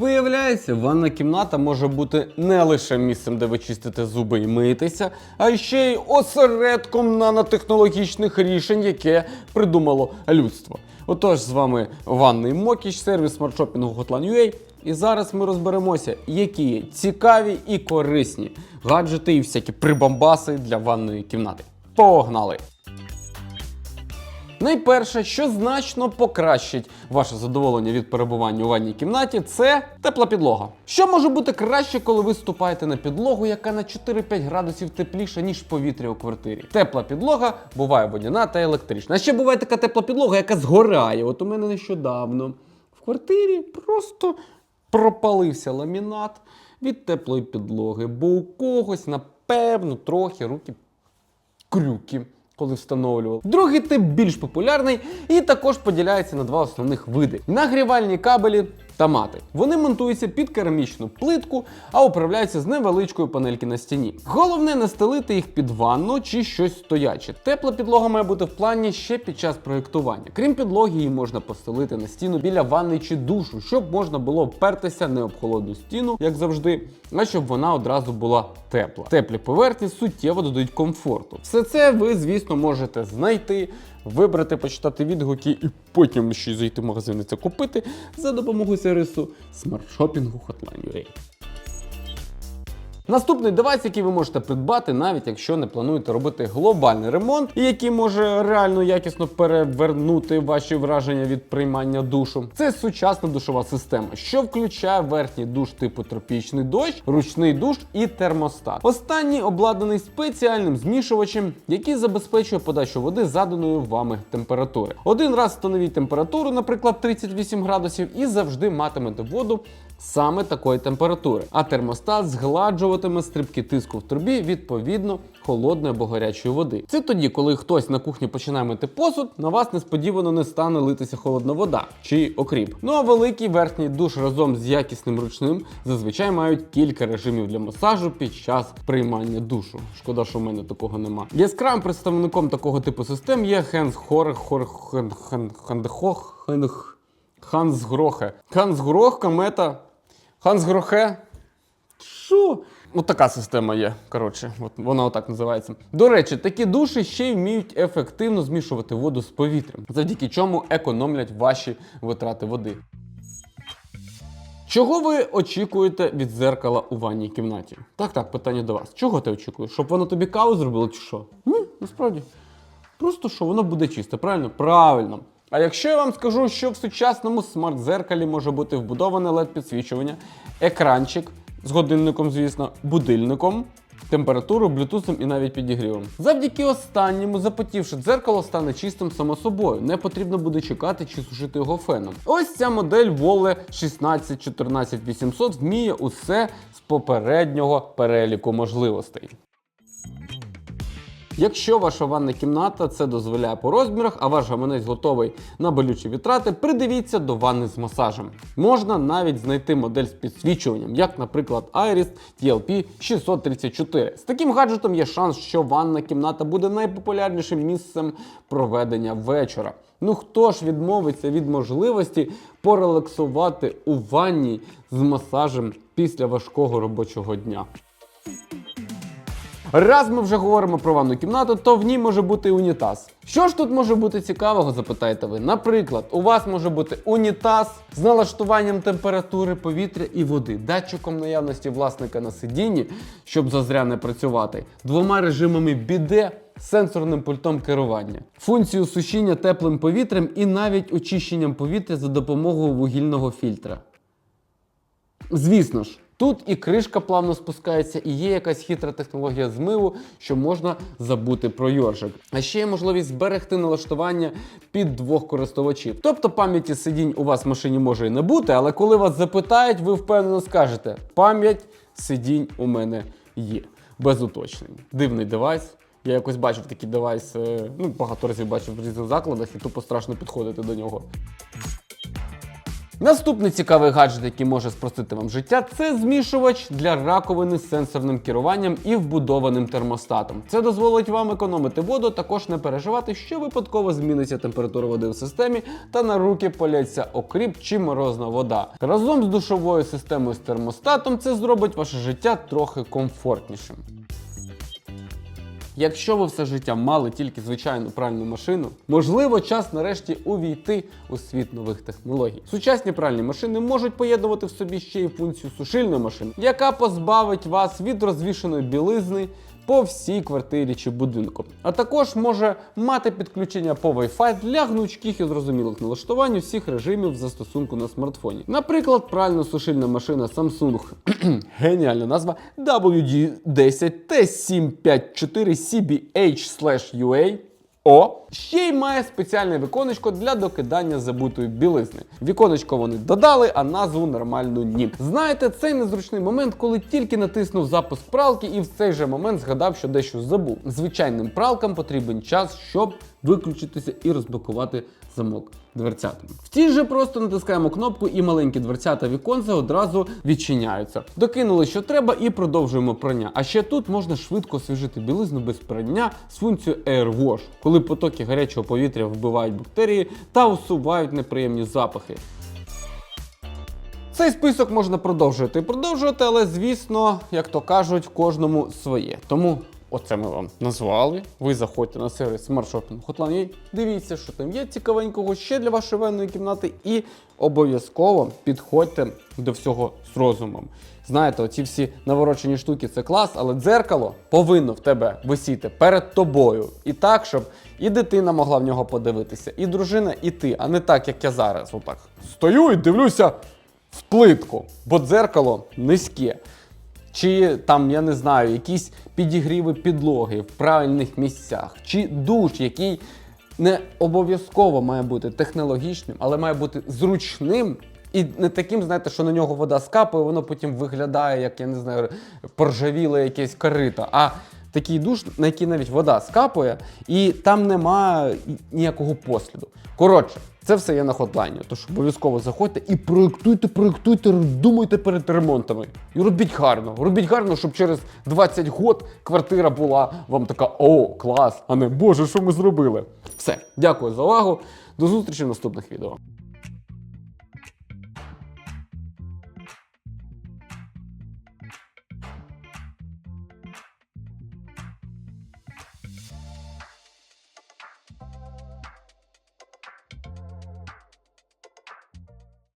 Виявляється, ванна кімната може бути не лише місцем, де ви чистите зуби і миєтеся, а ще й осередком нанотехнологічних рішень, яке придумало людство. Отож, з вами ванний Мокіч, сервіс смартшопінгу Hotline.ua. І зараз ми розберемося, які є цікаві і корисні гаджети і всякі прибамбаси для ванної кімнати. Погнали! Найперше, що значно покращить ваше задоволення від перебування у ванній кімнаті, це тепла підлога. Що може бути краще, коли ви ступаєте на підлогу, яка на 4-5 градусів тепліша, ніж повітря у квартирі? Тепла підлога буває водяна та електрична. А ще буває така тепла підлога, яка згорає. От у мене нещодавно в квартирі просто пропалився ламінат від теплої підлоги, бо у когось, напевно, трохи руки крюки, коли встановлював. Другий тип більш популярний і також поділяється на два основних види: нагрівальні кабелі та мати. Вони монтуються під керамічну плитку, а управляються з невеличкої панельки на стіні. Головне не стелити їх під ванну чи щось стояче. Тепла підлога має бути в плані ще під час проєктування. Крім підлоги, її можна постелити на стіну біля ванни чи душу, щоб можна було впертися не об холодну стіну, як завжди, а щоб вона одразу була тепла. Теплі поверхні суттєво додають комфорту. Все це ви, звісно, можете знайти, вибрати, почитати відгуки і потім ще зайти в магазин і це купити за допомогою сервісу смартшопінгу Hotline.ua. Наступний девайс, який ви можете придбати, навіть якщо не плануєте робити глобальний ремонт, і який може реально якісно перевернути ваші враження від приймання душу, це сучасна душова система, що включає верхній душ типу тропічний дощ, ручний душ і термостат. Останній обладнаний спеціальним змішувачем, який забезпечує подачу води заданої вами температури. Один раз встановіть температуру, наприклад, 38 градусів, і завжди матимете воду саме такої температури. А термостат згладжуватиме стрибки тиску в трубі відповідно холодної або гарячої води. Це тоді, коли хтось на кухні починає мити посуд, на вас несподівано не стане литися холодна вода чи окріп. Ну а великий верхній душ разом з якісним ручним зазвичай мають кілька режимів для масажу під час приймання душу. Шкода, що в мене такого нема. Яскравим представником такого типу систем є Хенс Грохе. Ханс Грох, комета. Ханс Грохе. Що? От така система є. Коротше, от вона отак називається. До речі, такі душі ще й вміють ефективно змішувати воду з повітрям, завдяки чому економлять ваші витрати води. Чого ви очікуєте від зеркала у ванній кімнаті? Так, так, питання до вас. Чого ти очікуєш? Щоб воно тобі каву зробило чи що? Ні, насправді. Просто що воно буде чисте, правильно? Правильно. А якщо я вам скажу, що в сучасному смарт-зеркалі може бути вбудоване led підсвічування, екранчик з годинником, звісно, будильником, температуру, блютусом і навіть підігрівом. Завдяки останньому, запотівши дзеркало стане чистим само собою. Не потрібно буде чекати чи сушити його феном. Ось ця модель Volle 16 14 800 вміє усе з попереднього переліку можливостей. Якщо ваша ванна кімната це дозволяє по розмірах, а ваш гаманець готовий на болючі вітрати, придивіться до ванни з масажем. Можна навіть знайти модель з підсвічуванням, як, наприклад, Iris TLP 634. З таким гаджетом є шанс, що ванна кімната буде найпопулярнішим місцем проведення вечора. Ну хто ж відмовиться від можливості порелаксувати у ванні з масажем після важкого робочого дня? Раз ми вже говоримо про ванну кімнату, то в ній може бути унітаз. Що ж тут може бути цікавого, запитаєте ви? Наприклад, у вас може бути унітаз з налаштуванням температури повітря і води, датчиком наявності власника на сидінні, щоб зазря не працювати, двома режимами біде. Сенсорним пультом керування, функцію сушіння теплим повітрям і навіть очищенням повітря за допомогою вугільного фільтра. Звісно ж, тут і кришка плавно спускається, і є якась хитра технологія змиву, що можна забути про йоршик. А ще є можливість зберегти налаштування під двох користувачів. Тобто пам'яті сидінь у вас в машині може і не бути, але коли вас запитають, ви впевнено скажете: пам'ять сидінь у мене є. Без уточнень. Дивний девайс. Я якось бачив такий девайс, е, ну багато разів бачив в різних закладах, і тупо страшно підходити до нього. Наступний цікавий гаджет, який може спростити вам життя, це змішувач для раковини з сенсорним керуванням і вбудованим термостатом. Це дозволить вам економити воду, також не переживати, що випадково зміниться температура води в системі та на руки поляться окріп чи морозна вода. Разом з душовою системою з термостатом це зробить ваше життя трохи комфортнішим. Якщо ви все життя мали тільки звичайну пральну машину, можливо, час нарешті увійти у світ нових технологій. Сучасні пральні машини можуть поєднувати в собі ще й функцію сушильної машини, яка позбавить вас від розвішеної білизни. По всій квартирі чи будинку, а також може мати підключення по Wi-Fi для гнучких і зрозумілих налаштувань усіх режимів застосунку на смартфоні. Наприклад, прально-сушильна машина Samsung, геніальна назва. WD10 T754CBH/UA о, ще й має спеціальне віконечко для докидання забутої білизни. Віконечко вони додали, а назву нормальну ні. Знаєте, цей незручний момент, коли тільки натиснув запуск пралки і в цей же момент згадав, що дещо забув. Звичайним пралкам потрібен час, щоб виключитися і розблокувати замок дверцятами. В тій же просто натискаємо кнопку і маленькі дверцята віконця одразу відчиняються. Докинули, що треба, і продовжуємо прання. А ще тут можна швидко освіжити білизну без прання з функцією Air Wash, коли потоки гарячого повітря вбивають бактерії та усувають неприємні запахи. Цей список можна продовжувати і продовжувати, але звісно, як то кажуть, кожному своє. Тому оце ми вам назвали. Ви заходьте на сервіс Shopping Hotline, дивіться, що там є цікавенького ще для вашої ванної кімнати, і обов'язково підходьте до всього з розумом. Знаєте, оці всі наворочені штуки це клас, але дзеркало повинно в тебе висіти перед тобою. І так, щоб і дитина могла в нього подивитися, і дружина, і ти, а не так, як я зараз. Отак стою і дивлюся в плитку, бо дзеркало низьке. Чи там, я не знаю, якісь підігріви підлоги в правильних місцях, чи душ, який не обов'язково має бути технологічним, але має бути зручним і не таким, знаєте, що на нього вода скапає, воно потім виглядає, як я не знаю, поржавіле якесь корито. А такий душ, на який навіть вода скапує, і там нема ніякого посліду. Коротше, це все є на хотлайні. Тож обов'язково заходьте і проєктуйте, проєктуйте, думайте перед ремонтами. І робіть гарно. Робіть гарно, щоб через 20 год квартира була вам така о, клас, а не Боже, що ми зробили. Все, дякую за увагу. До зустрічі в наступних відео.